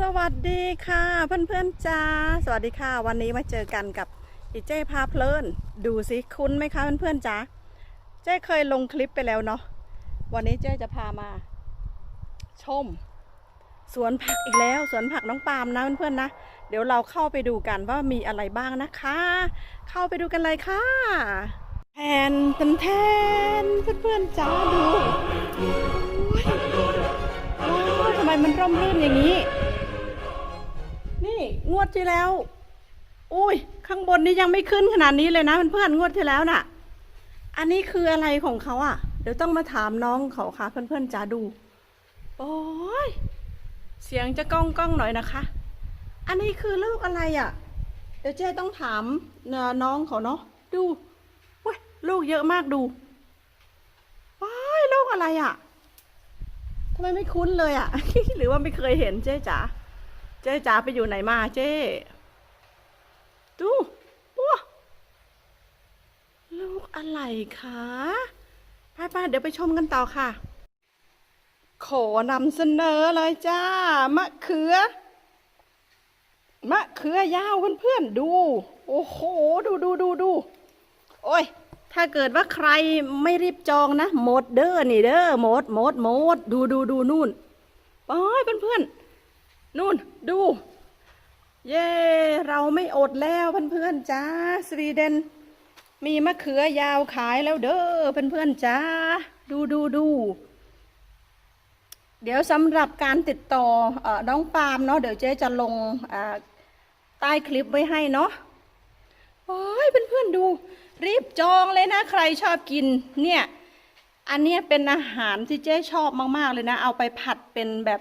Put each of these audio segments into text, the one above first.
สวัสดีค่ะเพื่อนๆจ้าสวัสดีค่ะ วันนี้มาเจอกันกับอีเจ้พาเพลิน ดูสิคุ้นไหมคะเพื่อนๆจ้าเจ้เคยลงคลิปไปแล้วเนาะวันนี้เจ้จะพามา ชม สวนผักอีกแล้วสวนผักน้องปาล์มนะเพื่อนๆนะเดี๋ยวเราเข้าไปดูกันว่ามีอะไรบ้างนะคะ เข้าไปดูกันเลยค่ะแทนแทนแทนเพื่อนๆจ้าดูโอ้ยว้าวทำไมมันร่มรื่นอย่างนี้ นี่งวดที่แล้ว อุ้ย ข้างบนนี้ยังไม่ขึ้นขนาดนี้เลยนะเพื่อนๆงวดที่แล้วน่ะ อันนี้คืออะไรของเขาอะ เดี๋ยวต้องมาถามน้องเขาค่ะ เพื่อนๆจ้าดู โอ้ย เสียงจะก้องก้องหน่อยนะคะ อันนี้คือลูกอะไรอะ เดี๋ยวเจ๊ต้องถามน้องเขาเนาะ ดูเว้ยลูกเยอะมากดูว้ายลูกอะไรอะทำไมไม่คุ้นเลยอะ หรือว่าไม่เคยเห็นเจ๊จ๋า เจ๊จ๋าไปอยู่ไหนมาเจ๊ดูว้าลูกอะไรคะไปไปๆเดี๋ยวไปชมกันต่อค่ะ ขอนำเสนอเลยจ้ามะเขือ มะเขือยาวเพื่อนๆดู โอ้โห ดูดูดูดูโอ้ยถ้าเกิดว่าใครไม่รีบจองนะหมดเด้อนี่เด้อหมดหมดหมดดูดูดูนู่นโอ้ยเพื่อนๆ นู่นดู เย้เราไม่อดแล้วเพื่อนๆจ้าสวีเดน มีมะเขือยาวขายแล้วเด้อเพื่อนๆจ้าดูดูดูเดี๋ยวสำหรับการติดต่ออน้องปาล์มเนาะเดี๋ยวเจ๊จะลงใต้คลิปไว้ให้เนาะโอ้ยเพื่อนๆดู รีบจองเลยนะใครชอบกินเนี่ย อันเนี้ยเป็นอาหารที่เจ๊ชอบมากๆเลยนะ เอาไปผัดเป็นแบบ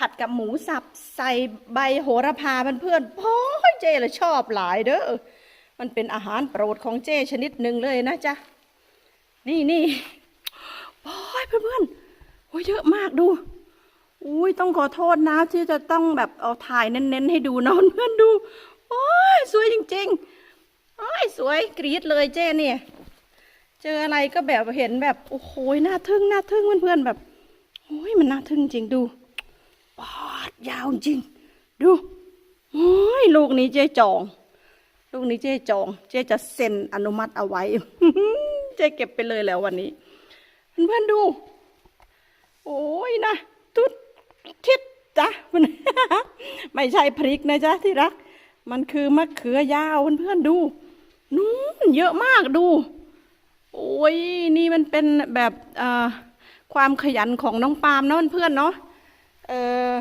ผัดกับหมูสับใส่ใบโหระพาเพื่อนๆโอ้ยเจ๊ลยชอบหลายเด้อ มันเป็นอาหารโปรดของเจ๊ชนิดหนึ่งเลยนะจ๊ะ นี่นี่โอ้ยเพื่อนๆโอ้ยเยอะมากดู อุ้ยต้องขอโทษนะที่จะต้องแบบเอาถ่ายเน้นๆให้ดูนะเพื่อนดูโอ้ยสวยจริงๆโอ้ยสวยกรี๊ดเลยเจ้เนี่ย เจออะไรก็แบบเห็นแบบโอ้โหน่าทึ่งน่าทึ่งเพื่อนๆแบบโอ้ยมันน่าทึ่งจริงดู ปอดยาวจริง ดูโอ้ยลูกนี้เจ๊จอง ลูกนี้เจ๊จอง เจ๊จะเซ็นอนุมัติเอาไว้ เจ๊เก็บไปเลยแล้ววันนี้เพื่อนๆดู โอ้ยนะตุ๊ดทิศจ้ะมันไม่ใช่พริกนะจ๊ะที่รัก มันคือมะเขือยาวเพื่อนๆดูนู้นเยอะมากดู โอ้ยนี่มันเป็นแบบความขยันของน้องปาล์มเนาะเพื่อนเนาะ เออ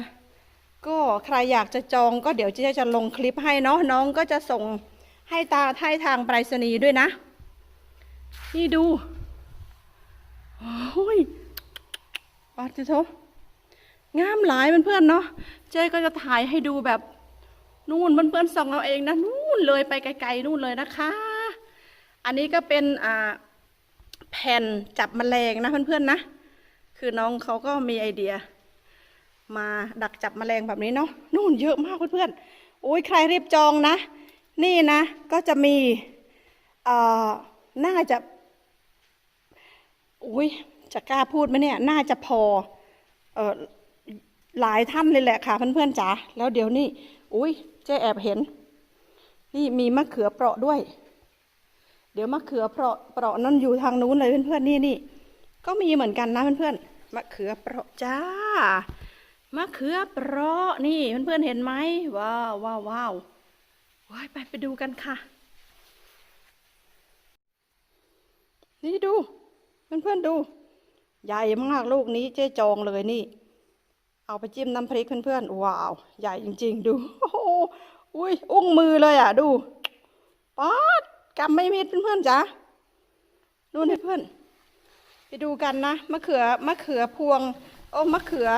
ก็ใครอยากจะจองก็เดี๋ยวเจะจะลงคลิปให้เนาะน้องก็จะส่งให้ตาให้ทางไปรษณีย์ด้วยนะ นี่ดูโอ้ยปาจิโทงามหลายเพื่อนๆเนาะเจ๊ก็จะถ่ายให้ดูแบบนู่นเพื่อนๆส่องเอาเองนะนู่นเลยไปไกลๆนู่นเลยนะคะ อันนี้ก็เป็นอ่าแผ่นจับแมลงนะเพื่อนๆนะ คือน้องเขาก็มีไอเดีย มาดักจับแมลงแบบนี้เนาะนู่นเยอะมากเพื่อนๆโอ้ยใครรีบจองนะ นี่นะก็จะมีเอ่อน่าจะอุ้ยจะกล้าพูดไหมเนี่ย น่าจะพอเออหลายท่านเลยแหละค่ะเพื่อนๆจ๋าแล้วเดี๋ยวนี้อุ้ยเจ๊แอบเห็น นี่มีมะเขือเปราะด้วย เดี๋ยวมะเขือเปราะเปราะนั่นอยู่ทางนู้นเลยเพื่อนๆนี่นี่ก็มีเหมือนกันนะเพื่อนๆมะเขือเปราะจ้า มะเขือเปราะนี่เพื่อนๆเห็นไหมว้าวว้าวว้าวว้ายไปไปดูกันค่ะ นี่ดู เพื่อนๆดู ใหญ่มากลูกนี้เจ๊จองเลยนี่ เอาไปจิ้มน้ำพริกเพื่อนๆว้าว ใหญ่จริง ๆ ดูโอ้โหอุ้ยอุ้งมือเลยอะ ดูป๊อดกำไม่มิดเพื่อนๆจ้ะนู่นเพื่อนไปดูกันนะมะเขือมะเขือพวงโอ้มะเขือ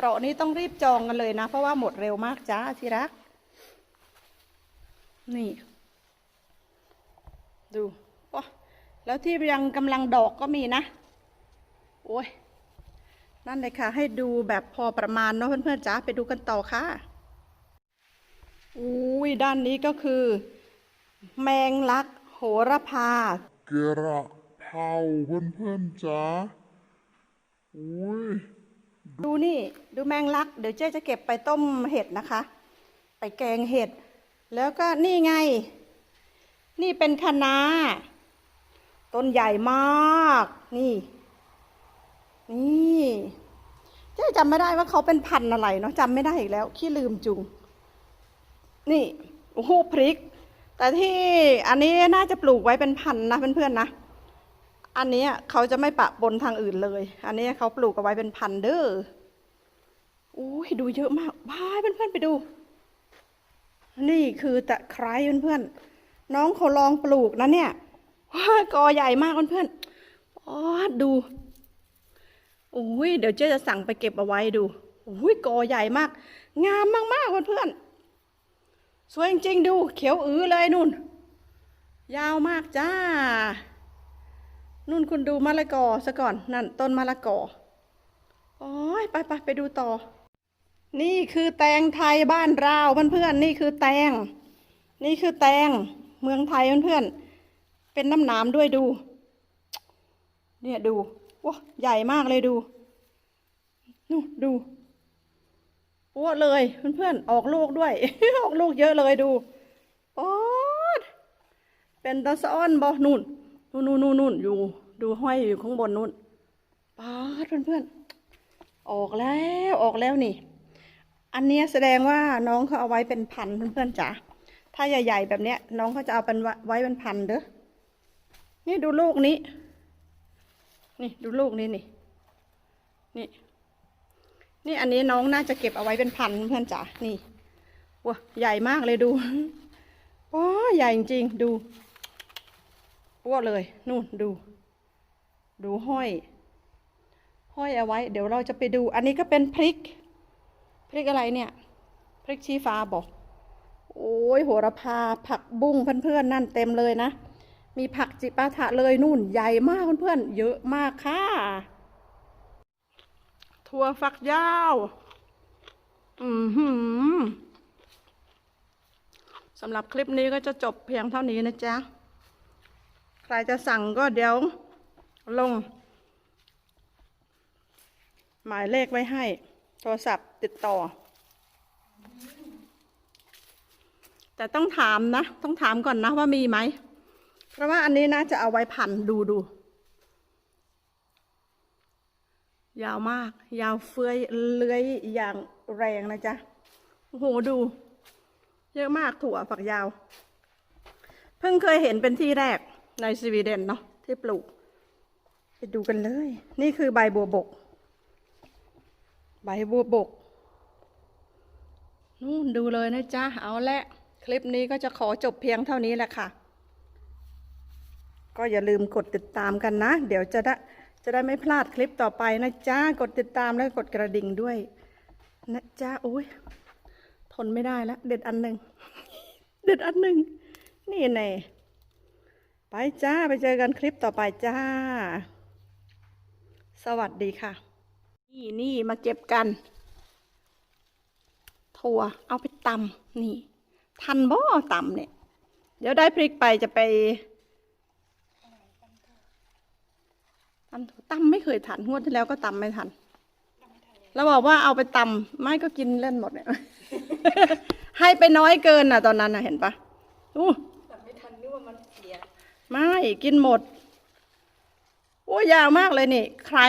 เปราะนี้ต้องรีบจองกันเลยนะ เพราะว่าหมดเร็วมากจ้าที่รัก นี่ ดูโอ้แล้วที่ยังกำลังดอกก็มีนะ โอ้ยนั่นเลยค่ะ ให้ดูแบบพอประมาณเนาะเพื่อนๆจ้าไปดูกันต่อค่ะอุ้ยด้านนี้ก็คือ แมงลักโหระพา เกระเพราเพื่อนๆจ้าอุ้ย ดูนี่ดูแมงลัก เดี๋ยวเจ๊จะเก็บไปต้มเห็ดนะคะ ไปแกงเห็ด แล้วก็นี่ไง นี่เป็นคะน้าต้นใหญ่มาก นี่ นี่เจ๊จำไม่ได้ว่าเขาเป็นพันธุ์อะไรเนาะจำไม่ได้อีกแล้วขี้ลืมจุง นี่โอ้โหพริก แต่ที่อันนี้น่าจะปลูกไว้เป็นพันนะเพื่อนๆนะ อันนี้เขาจะไม่ปะปนทางอื่นเลย อันนี้เขาปลูกเอาไว้เป็นพันเด้ออุ้ยดูเยอะมากพายเพื่อนๆไปดู นี่คือตะไคร้เพื่อนๆน้องเขาลองปลูกนะเนี่ยว้ากอใหญ่มากเพื่อนๆอ๋อดูอุ้ยเดี๋ยวเจ๊จะสั่งไปเก็บเอาไว้ดูอุ้ยกอใหญ่มาก งามมากๆเพื่อนๆสวยจริงๆดู เขียวอื้อเลยนุ่น ยาวมากจ้า นุ่นคุณดูมะละกอซะก่อนนั่นต้นมะละกอโอ้ยไปไปไปดูต่อ นี่คือแตงไทยบ้านเราเพื่อนๆนี่คือแตง นี่คือแตงเมืองไทยเพื่อนๆเป็นน้ำหนามด้วยดู เนี่ยดูว้าใหญ่มากเลยดูนู่นดูอ้วเลยเพื่อนๆออกลูกด้วย ออกลูกเยอะเลยดูโอ๊ดเป็นตาซ้อนบอนู่น นู่นนู่นนู่นนู่นอยู่ ดูห้อยอยู่ข้างบนนู่นป๊าดเพื่อนๆออกแล้วออกแล้วนี่ อันนี้แสดงว่าน้องเขาเอาไว้เป็นพันเพื่อนๆจ๋าถ้าใหญ่ ๆ แบบเนี้ย น้องเขาจะเอาเป็นไว้เป็นพันเด้อนี่ดูลูกนี้ นี่ดูลูกนี้นี่ นี่ นี่อันนี้น้องน่าจะเก็บเอาไว้เป็นพันเพื่อนจ๋านี่ว้าใหญ่มากเลยดูว้าใหญ่จริงๆดู อ้วเลย นู่นดู ดูห้อย ห้อยเอาไว้ เดี๋ยวเราจะไปดู อันนี้ก็เป็นพริก พริกอะไรเนี่ย พริกชี้ฟ้าบอก โอ้ยโหระพา ผักบุ้งเพื่อนๆนั่นเต็มเลยนะ มีผักจิปาถะเลยนู่น ใหญ่มากเพื่อนๆ เยอะมากค่ะถั่วฝักยาว อือหือสำหรับคลิปนี้ก็จะจบเพียงเท่านี้นะจ๊ะ ใครจะสั่งก็เดี๋ยวลง หมายเลขไว้ให้ โทรศัพท์ติดต่อ แต่ต้องถามนะ ต้องถามก่อนนะว่ามีไหม เพราะว่าอันนี้น่าจะเอาไว้พันดูดู ยาวมาก ยาวเฟือยเลื้อยอย่างแรงนะจ๊ะโอ้โหดู เยอะมากถั่วฝักยาว เพิ่งเคยเห็นเป็นที่แรก ในสวีเดนเนาะที่ปลูก ไปดูกันเลย นี่คือใบบัวบก ใบบัวบก นู่นดูเลยนะจ๊ะ เอาละคลิปนี้ก็จะขอจบเพียงเท่านี้แหละค่ะ ก็อย่าลืมกดติดตามกันนะ เดี๋ยวจะได้จะได้ไม่พลาดคลิปต่อไปนะจ๊ะ กดติดตามแล้วกดกระดิ่งด้วย นะจ๊ะอุ้ยทนไม่ได้แล้ว เด็ดอันหนึ่ง เด็ดอันหนึ่ง นี่แน่ ไปจ้าไปเจอกันคลิปต่อไปจ้า สวัสดีค่ะ นี่นี่มาเก็บกัน ถั่วเอาไปตำนี่ ทันบ่ตำเนี่ย เดี๋ยวได้พริกไปจะไปตำถั่วตำไม่เคยทันงวดที่แล้วก็ตำไม่ทัน แล้วบอกว่าเอาไปตำไม่ก็กินเล่นหมดเนี่ย ให้ไปน้อยเกินน่ะ ตอนนั้นน่ะเห็นปะอู้ ไม่กินหมด โอ้ยาวมากเลยนี่ ใคร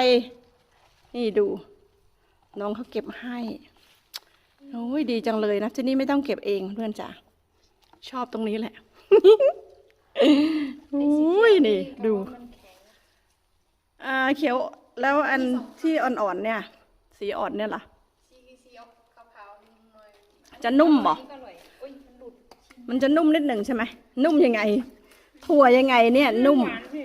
นี่ดู น้องเขาเก็บให้โอ้ยดีจังเลยนะที่นี่ไม่ต้องเก็บเองเพื่อนจ๋าชอบตรงนี้แหละโอ้ยนี่ ดูมันแข็งอ่าเขียวแล้วอันที่อ่อนๆเนี่ย สีอ่อนเนี่ยล่ะซีซีออกขาวๆหน่อยจะนุ่มบ่อันนี้ก็อร่อยอุ้ยมันหลุดมันจะนุ่มนิดหนึ่งใช่ไหมนุ่มยังไง ถั่วยังไงเนี่ย นุ่ม หวานพี่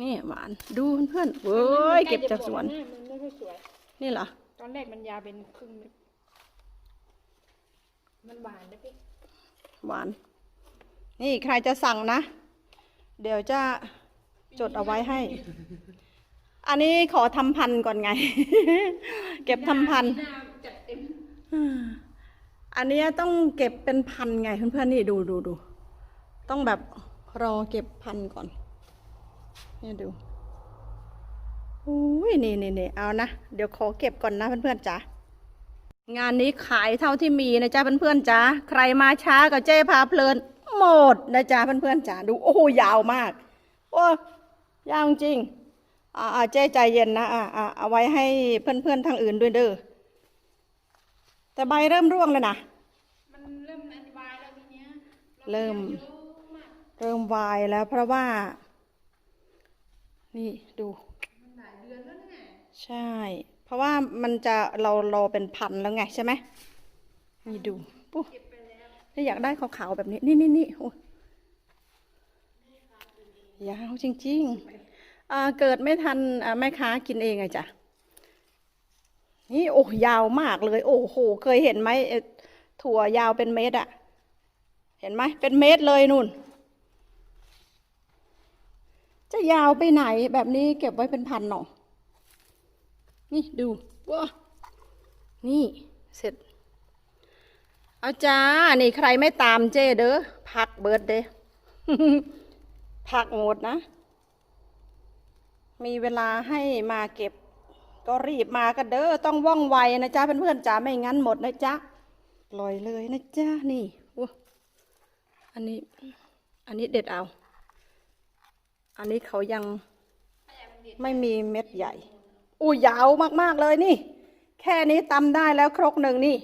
นี่หวาน ดูเพื่อนๆเว้ยเก็บจากสวน มันไม่ค่อยสวย นี่เหรอ ตอนแรกมันยาวเป็นครึ่งเม็ดมันหวานนะพี่ หวาน นี่ใครจะสั่งนะ เดี๋ยวจะจดเอาไว้ให้ อันนี้ขอทำพันธุ์ก่อนไง เก็บทำพันธุ์ หน้าจัดเต็ม อันเนี้ยต้องเก็บเป็นพันไงเพื่อนๆนี่ดูดูดู ต้องแบบรอเก็บพันก่อนนี่ดูอุ้ยนี่นี่นี่เอานะ เดี๋ยวขอเก็บก่อนนะเพื่อนๆจ๋างานนี้ขายเท่าที่มีนะจ๊ะเพื่อนๆจ๋าใครมาช้าก็เจ้พาเพลิน หมดนะจ๊ะเพื่อนๆจ๋าดูโอ้โหยาวมาก โอ้ยาวจริงอ่าอ่าเจ้ใจเย็นนะอ่าอ่าเอาไว้ให้เพื่อนๆทางอื่นด้วยเด้อแต่ใบเริ่มร่วงแล้วนะมันเริ่มอธิบายแล้วทีเนี้ยเริ่ม เยอะมากเริ่มวายแล้วเพราะว่า นี่ดูมันหลายเดือนแล้วเนี่ยใช่ เพราะว่ามันจะเราเราเป็นพันแล้วไงใช่ไหมนี่ดูปุ๊บเก็บไปแล้วถ้าอยากได้ขาวๆแบบนี้ นี่นี่นี่โอ้ยยาวจริงๆอ่าเกิดไม่ทันอ่าแม่ค้ากินเองไงจ้ะนี่โอ้ยาวมากเลย โอ้โหเคยเห็นไหมเอ่อถั่วยาวเป็นเมตรอะเห็นไหมเป็นเมตรเลยนุ่น จะ ยาวไปไหนแบบนี้เก็บไว้เป็นพันหนอนี่ดูว้านี่เสร็จ เอาจ้า นี่ใครไม่ตามเจ้เด้อพักเบิร์ดเด้พักหมดนะ มีเวลาให้มาเก็บ ก็รีบมากันเด้อต้องว่องไวนะจ๊ะเพื่อนๆจ๋าไม่งั้นหมดนะจ๊ะปล่อยเลยนะจ๊ะนี่ว้าอันนี้ อันนี้เด็ดเอา อันนี้เขายังไม่มีเม็ดใหญ่อู้ยาวมากๆเลยนี่ แค่นี้ตำได้แล้วครกหนึ่งนี่